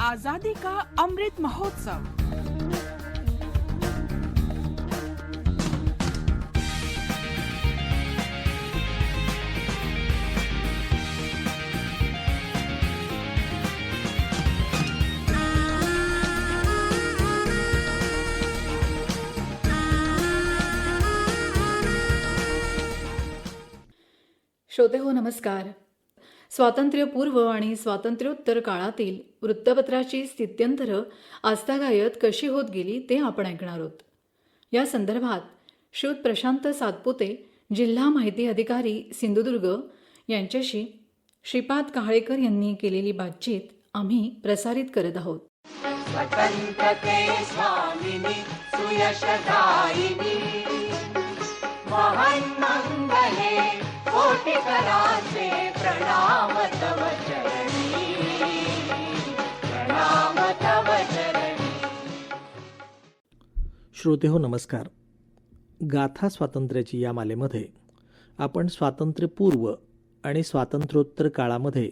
आजादी का अमृत महोत्सव? श्रोते हो नमस्कार। स्वातंत्र्यपूर्व आणि स्वातंत्र्योत्तर काळातील वृत्तपत्राची स्थित्यंतरं आस्थागायत कशी होत गेली ते आपण ऐकणार आहोत. या संदर्भात श्रोत प्रशांत सातपुते जिल्हा माहिती अधिकारी सिंधुदुर्ग यांच्याशी श्रीपाद काहळेकर यांनी केलेली बातचीत आम्ही प्रसारित करत आहोत. स्वतन्त्रते कोटिकराचे प्रणाम तव चरणी. प्रणाम तव चरणी. श्रोते हो नमस्कार. गाथा स्वातंत्र्याची या मालेमध्ये आपण स्वातंत्र्यपूर्व आणि स्वातंत्र्योत्तर काळामध्ये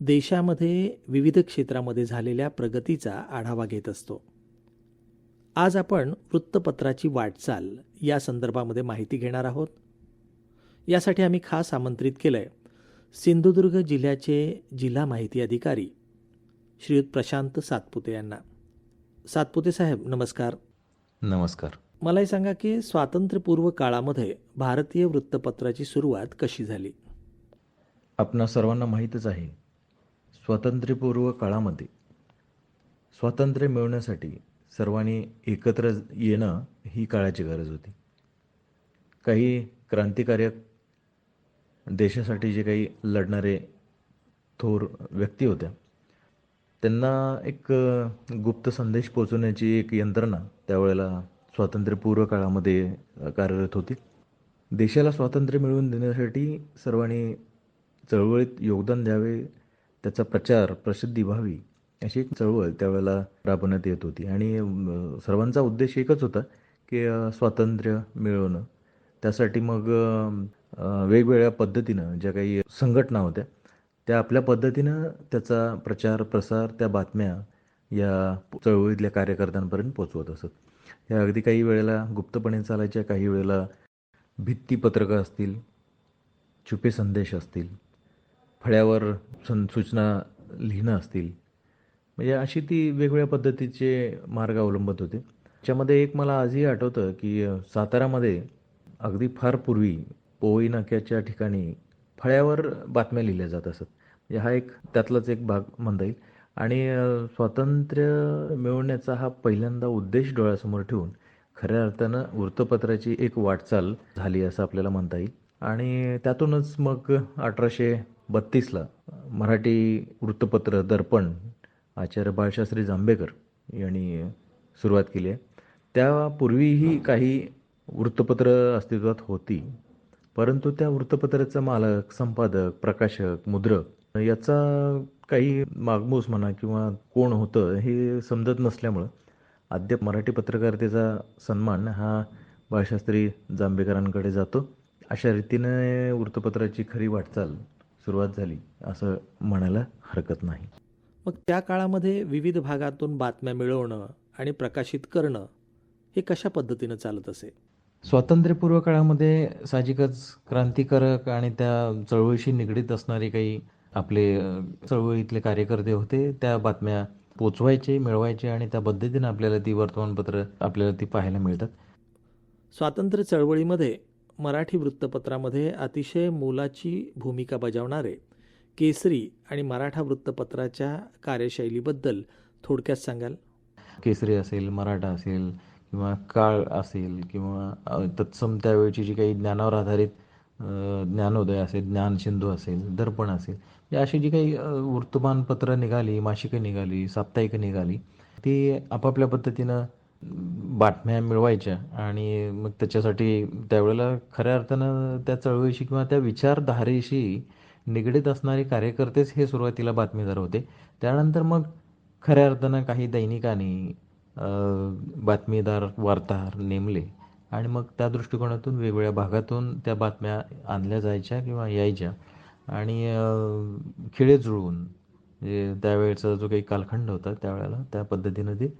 देशामध्ये विविध क्षेत्रामध्ये झालेल्या प्रगतीचा आढावा घेत असतो. आज आपण वृत्तपत्राची वाटचाल या संदर्भामध्ये माहिती घेणार आहोत. यासाठी आम्ही खास आमंत्रित केलं आहे सिंधुदुर्ग जिल्ह्याचे जिल्हा माहिती अधिकारी श्रीयुत प्रशांत सातपुते यांना. सातपुते साहेब नमस्कार. नमस्कार. मला हे सांगा की स्वातंत्र्यपूर्व काळामध्ये भारतीय वृत्तपत्राची सुरुवात कशी झाली? आपणा सर्वांना माहीतच आहे स्वातंत्र्यपूर्व काळामध्ये स्वातंत्र्य मिळवण्यासाठी सर्वांनी एकत्र येणं ही काळाची गरज होती. काही क्रांतिकारक देशासाठी जे काही लढणारे थोर व्यक्ती होत्या त्यांना एक गुप्त संदेश पोचवण्याची एक यंत्रणा त्यावेळेला स्वातंत्र्यपूर्व काळामध्ये कार्यरत होती. देशाला स्वातंत्र्य मिळवून देण्यासाठी सर्वांनी चळवळीत योगदान द्यावे त्याचा प्रचार प्रसिद्धी व्हावी अशी एक चळवळ त्यावेळेला राबवण्यात येत होती. आणि सर्वांचा उद्देश एकच होता की स्वातंत्र्य मिळवणं. त्यासाठी मग वेगवेगळ्या पद्धतीनं ज्या काही संघटना होत्या त्या आपल्या पद्धतीनं त्याचा प्रचार प्रसार त्या बातम्या या चळवळीतल्या कार्यकर्त्यांपर्यंत पोचवत असत. या अगदी काही वेळेला गुप्तपणे चालायच्या काही वेळेला भित्तीपत्रकं असतील छुपे संदेश असतील फळ्यावर सं सूचना लिहिणं असतील म्हणजे अशी ती वेगवेगळ्या पद्धतीचे मार्ग अवलंबत होते. त्याच्यामध्ये एक मला आजही आठवतं की सातारामध्ये अगदी फार पूर्वी पोवई नाक्याच्या ठिकाणी फळ्यावर बातम्या लिहिल्या जात असत. म्हणजे हा एक त्यातलाच एक भाग म्हणता येईल. आणि स्वातंत्र्य मिळवण्याचा हा पहिल्यांदा उद्देश डोळ्यासमोर ठेवून खऱ्या अर्थानं वृत्तपत्राची एक वाटचाल झाली असं आपल्याला म्हणता येईल. आणि त्यातूनच मग अठराशे बत्तीसला मराठी वृत्तपत्र दर्पण आचार्य बाळशास्त्री जांभेकर यांनी सुरुवात केली आहे. त्यापूर्वीही काही वृत्तपत्र अस्तित्वात होती. परंतु त्या वृत्तपत्राचा मालक संपादक प्रकाशक मुद्रक याचा काही मागमूस म्हणा किंवा कोण होतं हे समजत नसल्यामुळं अद्याप मराठी पत्रकारितेचा सन्मान हा बाळशास्त्री जांभेकरांकडे जातो. अशा रीतीने वृत्तपत्राची खरी वाटचाल सुरुवात झाली असं म्हणायला हरकत नाही. मग त्या काळामध्ये विविध भागातून बातम्या मिळवणं आणि प्रकाशित करणं हे कशा पद्धतीनं चालत असे? स्वातंत्र्यपूर्व काळामध्ये साहजिकच क्रांतिकारक आणि त्या चळवळीशी निगडीत असणारे काही आपले चळवळीतले कार्यकर्ते होते त्या बातम्या पोचवायचे मिळवायचे आणि त्या पद्धतीनं आपल्याला ती वर्तमानपत्र आपल्याला ती पाहायला मिळतात. स्वातंत्र्य चळवळीमध्ये मराठी वृत्तपत्रामध्ये अतिशय मोलाची भूमिका बजावणारे केसरी आणि मराठा वृत्तपत्राच्या कार्यशैलीबद्दल थोडक्यात सांगाल? केसरी असेल मराठा असेल किंवा काळ असेल किंवा तत्सम त्यावेळची जी काही ज्ञानावर आधारित ज्ञानोदय असेल ज्ञानसिंधू असेल दर्पण असेल या अशी जी काही वृत्तमानपत्रं निघाली मासिकं निघाली साप्ताहिकं निघाली ती आपापल्या पद्धतीनं बातम्या मिळवायच्या आणि मग त्याच्यासाठी त्यावेळेला खऱ्या अर्थानं त्या चळवळीशी किंवा त्या विचारधारेशी निगडीत असणारे कार्यकर्तेच हे सुरुवातीला बातमीदार होते. त्यानंतर मग खऱ्या अर्थानं काही दैनिकांनी बातमीदार वार्ताहर नेमले आणि मग त्या दृष्टिकोनातून वेगवेगळ्या भागातून त्या बातम्या आणल्या जायच्या किंवा यायच्या. आणि खिळे जुळवून म्हणजे त्यावेळेचा जो काही कालखंड होता त्यावेळेला त्या पद्धतीनं ते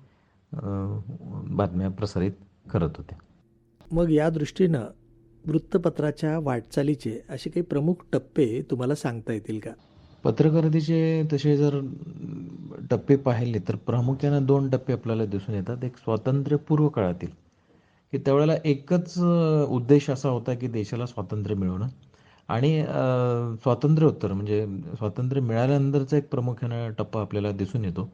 बातम्या प्रसारित करत होते. मग या दृष्टीनं वृत्तपत्राच्या वाटचालीचे असे काही प्रमुख टप्पे तुम्हाला सांगता येतील का? पत्रकारितेचे तसे जर टप्पे पाहिले तर प्रामुख्यानं दोन टप्पे आपल्याला दिसून येतात. एक स्वातंत्र्यपूर्व काळातील की त्यावेळेला एकच उद्देश असा होता की देशाला स्वातंत्र्य मिळवणं. आणि स्वातंत्र्योत्तर म्हणजे स्वातंत्र्य मिळाल्यानंतरचा एक प्रामुख्यानं टप्पा आपल्याला दिसून येतो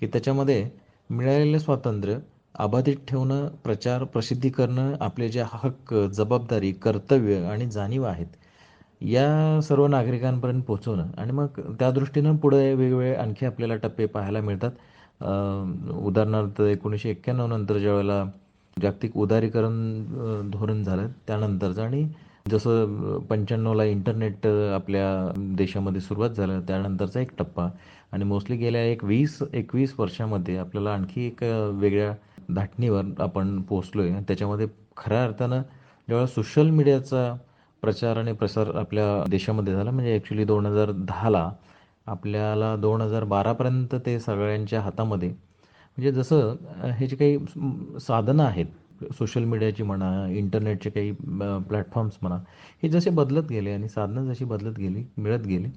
की त्याच्यामध्ये मिळालेलं स्वातंत्र्य अबाधित ठेवणं प्रचार प्रसिद्धी करणं आपले जे हक्क जबाबदारी कर्तव्य आणि जाणीव आहेत या सर्व नागरिकांपर्यंत पोहोचवणं. आणि मग त्या दृष्टीनं पुढे वेगवेगळे आणखी आपल्याला टप्पे पाहायला मिळतात. उदाहरणार्थ एकोणीसशे एक्क्याण्णव नंतर ज्यावेळेला जागतिक उदारीकरण धोरण झालं त्यानंतरचं आणि जसं पंच्याण्णवला इंटरनेट आपल्या देशामध्ये सुरुवात झालं त्यानंतरचा एक टप्पा. आणि मोस्टली गेल्या एक वीस एकवीस वर्षामध्ये आपल्याला आणखी एक वेगळ्या धाटणीवर आपण पोचलो आहे त्याच्यामध्ये खऱ्या अर्थानं ज्यावेळेला सोशल मीडियाचा प्रचार आणि प्रसार आपल्या देशामध्ये झाला. म्हणजे ॲक्च्युली दोन हजार दहाला आपल्याला दोन हजार बारापर्यंत ते सगळ्यांच्या हातामध्ये म्हणजे जसं हे जे काही साधनं आहेत सोशल मीडियाची म्हणा इंटरनेटचे काही प्लॅटफॉर्म्स म्हणा हे जसे बदलत गेले आणि साधनं जशी बदलत गेली मिळत गेली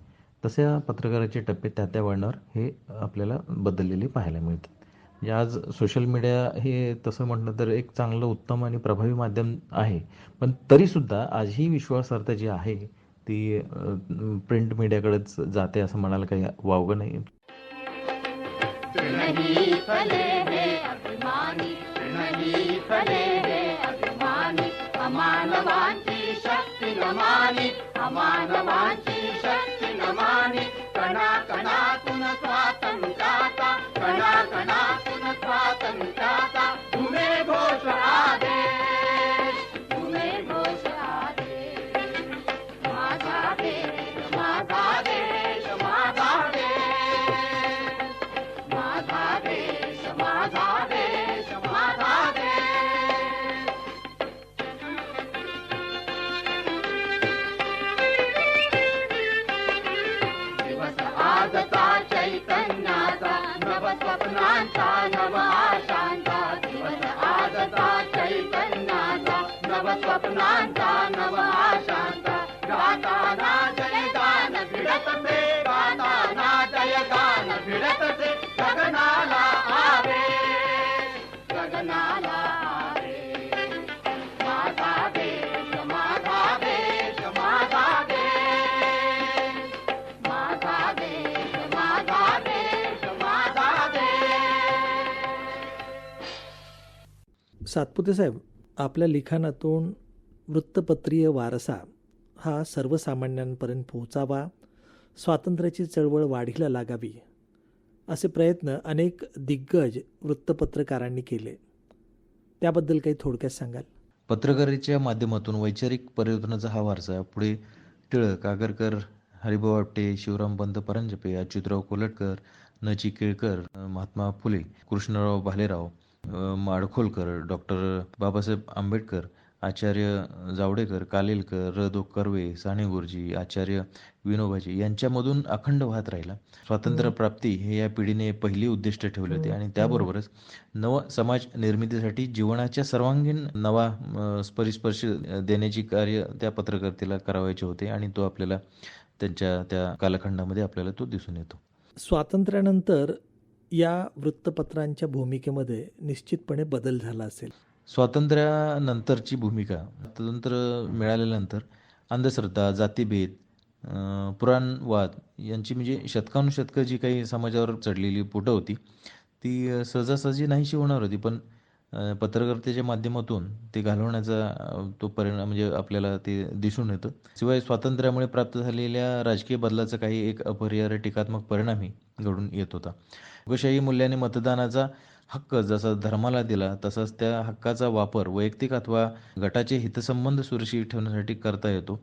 तसे पत्रकाराचे टप्पे त्या त्या वळणावर हे आपल्याला बदललेले पाहायला मिळतात. म्हणजे आज सोशल मीडिया हे तसं म्हटलं तर एक चांगलं उत्तम आणि प्रभावी माध्यम आहे. पण तरीसुद्धा आजही विश्वासार्हता जी आहे ती प्रिंट मीडियाकडेच जाते असं म्हणायला काही वावगं नाही अमानवांची शक्ती नमानी अमानवांची शक्ती नमानी कणा कणातून स्वातंत्र्याचा. कणा कणातून स्वातंत्र्याचा. तुम्हे घोष आदेश. सातपुते साहेब आपल्या लिखाणातून वृत्तपत्रीय वारसा हा सर्वसामान्यांपर्यंत पोहोचावा स्वातंत्र्याची चळवळ वाढीला लागावी असे प्रयत्न अनेक दिग्गज वृत्तपत्रकारांनी केले. त्याबद्दल काही थोडक्यात सांगाल? पत्रकारितेच्या माध्यमातून वैचारिक परिवर्तनाचा हा वारसा. पुढे टिळक आगरकर हरिभाऊ आपटे शिवरामपंत परांजपे अच्युतराव कोलटकर न केळकर महात्मा फुले कृष्णराव भालेराव माडखोलकर डॉक्टर बाबासाहेब आंबेडकर आचार्य जावडेकर कालेलकर र दो कर्वे साने गुरुजी आचार्य विनोबाजी यांच्यामधून अखंड वाहत राहिला. स्वातंत्र्य प्राप्ती हे या पिढीने पहिली उद्दिष्ट ठेवले होते आणि त्याबरोबरच नव समाज निर्मितीसाठी जीवनाच्या सर्वांगीण नवा परिस्पर्श देण्याची कार्य त्या पत्रकारितेला करावायचे होते आणि तो आपल्याला त्यांच्या त्या कालखंडामध्ये आपल्याला तो दिसून येतो. स्वातंत्र्यानंतर या वृत्तपत्रांच्या भूमिकेमध्ये निश्चितपणे बदल झाला असेल. स्वातंत्र्यानंतरची भूमिका स्वातंत्र्य मिळाल्यानंतर अंधश्रद्धा जातीभेद पुराणवाद यांची म्हणजे शतकानुशतकं जी काही समाजावर चढलेली पोटं होती ती सहजासहजी नाहीशी होणार होती. पण पत्रकारितेच्या माध्यमातून ते घालवण्याचा तो परिणाम म्हणजे आपल्याला ते दिसून येतं. शिवाय स्वातंत्र्यामुळे प्राप्त झालेल्या राजकीय बदलाचा काही एक अपरिहार्य टीकात्मक परिणामही घडून येत होता. लोकशाही मूल्याने मतदानाचा हक्क जसा धर्माला दिला तसाच त्या हक्काचा वापर वैयक्तिक अथवा गटाचे हितसंबंध सुरक्षित ठेवण्यासाठी करता येतो.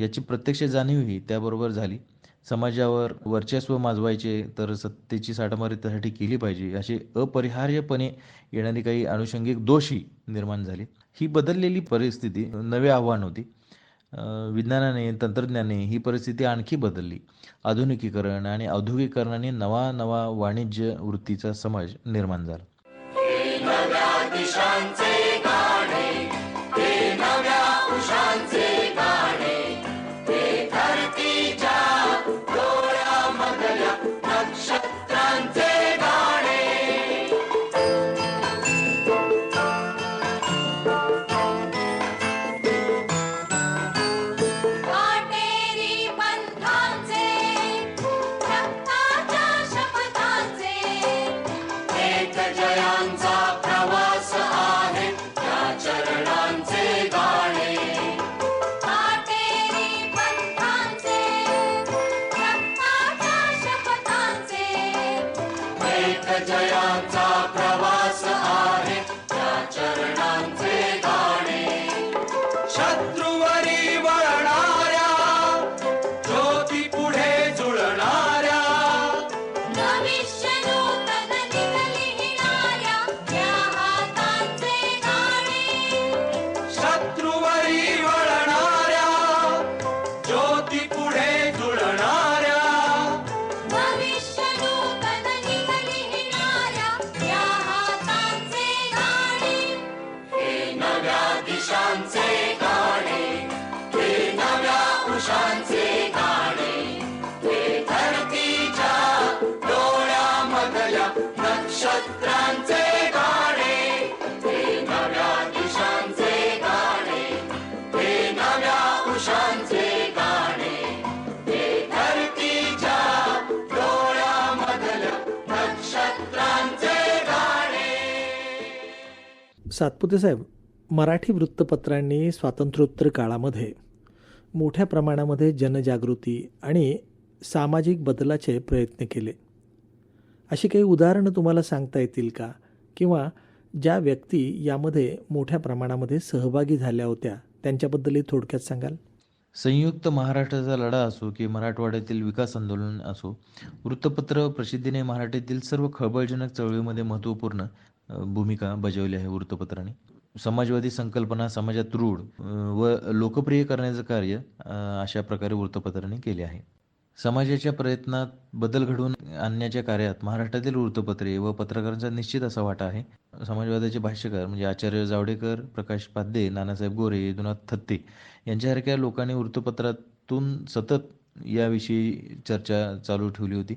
याची प्रत्यक्ष जाणीवही त्याबरोबर झाली. समाजावर वर्चस्व माजवायचे तर सत्तेची साठमारी त्यासाठी केली पाहिजे असे अपरिहार्यपणे येणारी काही अनुषंगिक दोषी निर्माण झाली. ही बदललेली परिस्थिती नवे आव्हान होती. विज्ञानाने तंत्रज्ञाने ही परिस्थिती आणखी बदलली. आधुनिकीकरण आणि औद्योगिकरणाने नवा नवा वाणिज्य वृत्तीचा समाज निर्माण झाला. एक सातपुते साहेब मराठी वृत्तपत्रांनी स्वातंत्र्योत्तर काळामध्ये मोठ्या प्रमाणामध्ये जनजागृती आणि सामाजिक बदलाचे प्रयत्न केले. अशी काही उदाहरणं तुम्हाला सांगता येतील का? किंवा ज्या व्यक्ती यामध्ये मोठ्या प्रमाणामध्ये सहभागी झाल्या होत्या त्यांच्याबद्दलही थोडक्यात सांगाल? संयुक्त महाराष्ट्राचा लढा असो की मराठवाड्यातील विकास आंदोलन असो वृत्तपत्र प्रसिद्धीने मराठीतील सर्व खळबळजनक चळवळीमध्ये महत्त्वपूर्ण भूमिका बजावली आहे वृत्तपत्राने. समाजवादी संकल्पना समाजात रूढ व लोकप्रिय करण्याचं कार्य अशा प्रकारे वृत्तपत्राने केले आहे. समाजाच्या प्रयत्नात बदल घडवून आणण्याच्या कार्यात महाराष्ट्रातील वृत्तपत्रे व पत्रकारांचा निश्चित असा वाटा आहे. समाजवादाचे भाष्यकार म्हणजे आचार्य जावडेकर प्रकाश पाध्ये नानासाहेब गोरे यदुनाथ थत्ते यांच्यासारख्या लोकांनी वृत्तपत्रातून सतत याविषयी चर्चा चालू ठेवली होती.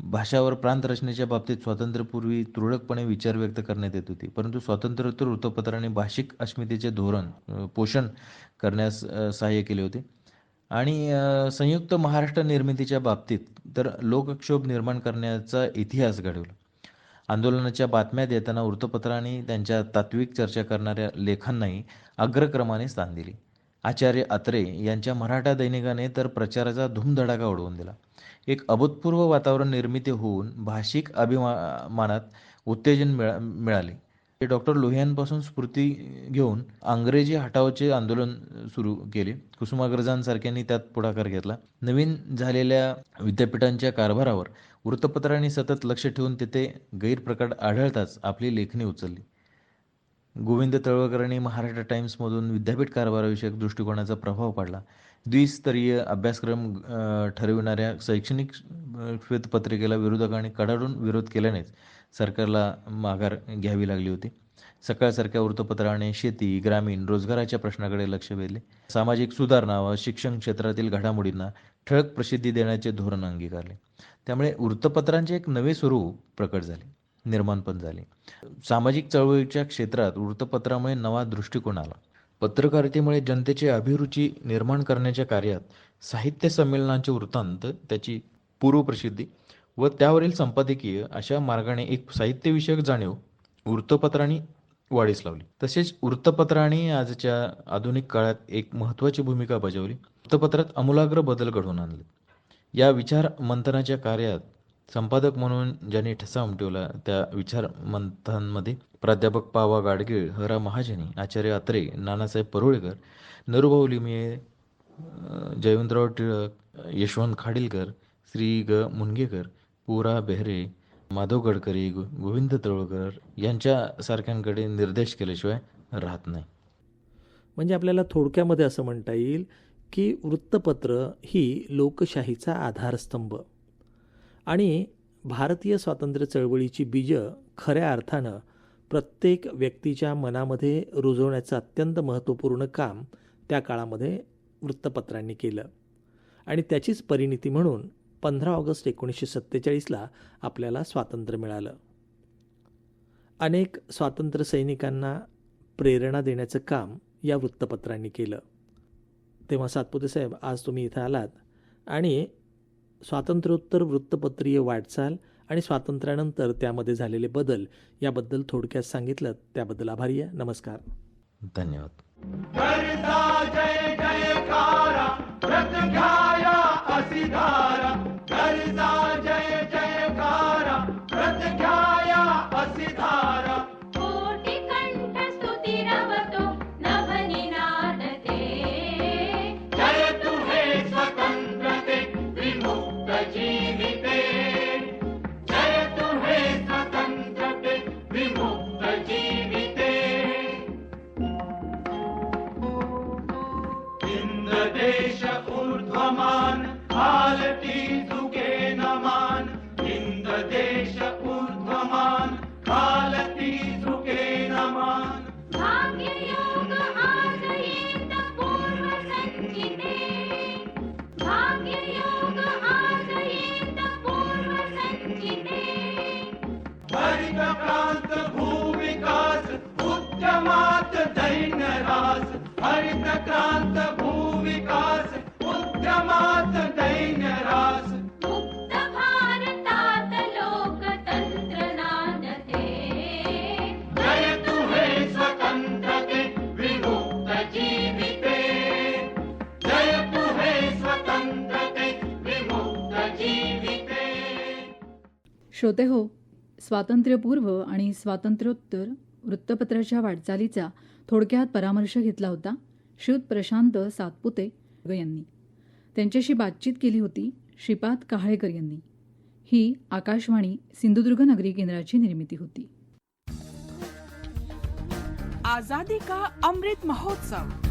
भाषावर प्रांत रचनेच्या बाबतीत स्वातंत्र्यपूर्वी तुरळकपणे विचार व्यक्त करण्यात येत होते. परंतु स्वातंत्र्योत्तर वृत्तपत्राने भाषिक अस्मितेचे धोरण पोषण करण्यास सहाय्य केले होते. आणि संयुक्त महाराष्ट्र निर्मितीच्या बाबतीत तर लोकक्षोभ निर्माण करण्याचा इतिहास घडवला. आंदोलनाच्या बातम्या देताना वृत्तपत्रांनी त्यांच्या तात्विक चर्चा करणाऱ्या लेखांनाही अग्रक्रमाने स्थान दिले. आचार्य अत्रे यांच्या मराठा दैनिकाने तर प्रचाराचा धूमधडाका उडवून दिला. एक अभूतपूर्व वातावरण निर्मिती होऊन भाषिक अभिमानात उत्तेजन मिळा मिळाले. ते डॉक्टर लोहियांपासून स्फूर्ती घेऊन अंग्रेजी हटावचे आंदोलन सुरू केले. कुसुमाग्रजांसारख्यांनी त्यात पुढाकार घेतला. नवीन झालेल्या विद्यापीठांच्या कारभारावर वृत्तपत्रांनी सतत लक्ष ठेवून तेथे गैरप्रकार आढळताच आपली लेखणी उचलली. गोविंद तळवकरांनी महाराष्ट्र टाइम्समधून विद्यापीठ कारभाराविषयक दृष्टिकोनाचा प्रभाव पाडला. द्विस्तरीय अभ्यासक्रम ठरविणाऱ्या शैक्षणिक श्वेतपत्रिकेला विरोधकांनी कडाडून विरोध केल्यानेच सरकारला माघार घ्यावी लागली होती. सकाळसारख्या वृत्तपत्राने शेती ग्रामीण रोजगाराच्या प्रश्नाकडे लक्ष वेधले. सामाजिक सुधारणा व शिक्षण क्षेत्रातील घडामोडींना ठळक प्रसिद्धी देण्याचे धोरण अंगीकारले. त्यामुळे वृत्तपत्रांचे एक नवे स्वरूप प्रकट झाले. निर्माण पण झाले. सामाजिक चळवळीच्या क्षेत्रात वृत्तपत्रामुळे नवा दृष्टिकोन आला. पत्रकारितेमुळे जनतेची अभिरुची निर्माण करण्याच्या कार्यात साहित्य संमेलनांचे वृत्तांत त्याची पूर्वप्रसिद्धी व त्यावरील संपादकीय अशा मार्गाने एक साहित्यविषयक जाणीव वृत्तपत्रांनी वाढीस लावली. तसेच वृत्तपत्राने आजच्या आधुनिक काळात एक महत्त्वाची भूमिका बजावली. वृत्तपत्रात आमूलाग्र बदल घडवून आणले. या विचार मंथनाच्या कार्यात संपादक म्हणून ज्यांनी ठसा उमटवला त्या विचारमंथांमध्ये प्राध्यापक पावा गाडगीळ हरा महाजनी आचार्य अत्रे नानासाहेब परुळेकर नरुभाऊ लिमये जयवंतराव टिळक यशवंत खाडीलकर श्री ग मुनगेकर पुरा बेहरे माधव गडकरी गोविंद तळवकर यांच्यासारख्यांकडे निर्देश केल्याशिवाय राहत नाही. म्हणजे आपल्याला थोडक्यामध्ये असं म्हणता येईल की वृत्तपत्र ही लोकशाहीचा आधारस्तंभ. आणि भारतीय स्वातंत्र्य चळवळीची बीजं खऱ्या अर्थानं प्रत्येक व्यक्तीच्या मनामध्ये रुजवण्याचं अत्यंत महत्त्वपूर्ण काम त्या काळामध्ये वृत्तपत्रांनी केलं. आणि त्याचीच परिणिती म्हणून पंधरा ऑगस्ट एकोणीसशे सत्तेचाळीसला आपल्याला स्वातंत्र्य मिळालं. अनेक स्वातंत्र्य सैनिकांना प्रेरणा देण्याचं काम या वृत्तपत्रांनी केलं. तेव्हा सातपुते साहेब आज तुम्ही इथं आलात आणि स्वातंत्र्योत्तर वृत्तपत्रीय वाटचाल आणि स्वातंत्र्यानंतर त्यामध्ये झालेले बदल याबद्दल थोडक्यात सांगितलं. त्याबद्दल आभारी आहे. नमस्कार. धन्यवाद. श्रोते हो स्वातंत्र्यपूर्व आणि स्वातंत्र्योत्तर वृत्तपत्राच्या वाटचालीचा थोडक्यात परामर्श घेतला होता श्रुत प्रशांत सातपुते यांनी. त्यांच्याशी बातचीत केली होती श्रीपाद काहळेकर यांनी. ही आकाशवाणी सिंधुदुर्ग नगरी केंद्राची निर्मिती होती. आजादी का अमृत महोत्सव?